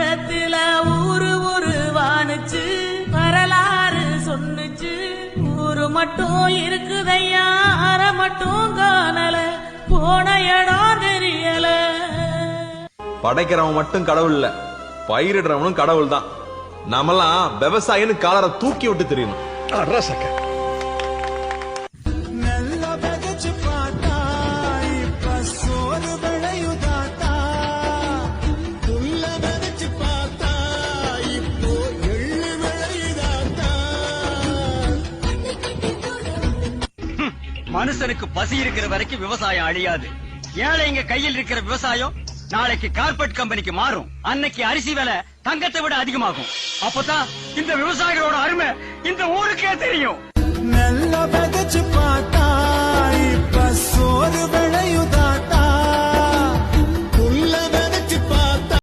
பக்கத்துல ஊரு ஊரு வானுச்சு வரலாறு சொன்னுச்சு. ஊரு மட்டும் இருக்குதையா அற மட்டும் காணல போன இடம் தெரியல. படைக்கிறவன் மட்டும் கடவுள் இல்ல பயிரிடுறவனும் கடவுள் தான் நாமெல்லாம் விவசாயின்னு காலரை தூக்கி விட்டு தெரியணும். மனுஷனுக்கு பசி இருக்கிற வரைக்கும் விவசாயம் அழியாது. ஏழைங்க கையில் இருக்கிற விவசாயம் நாளைக்கு கார்பரேட் கம்பெனிக்கு மாறும். அன்னைக்கு அரிசி விலை தங்கத்தை விட அதிகமாகும். அப்பதான் இந்த விவசாயிகளோட அருமை இந்த ஊருக்கே தெரியும். நல்ல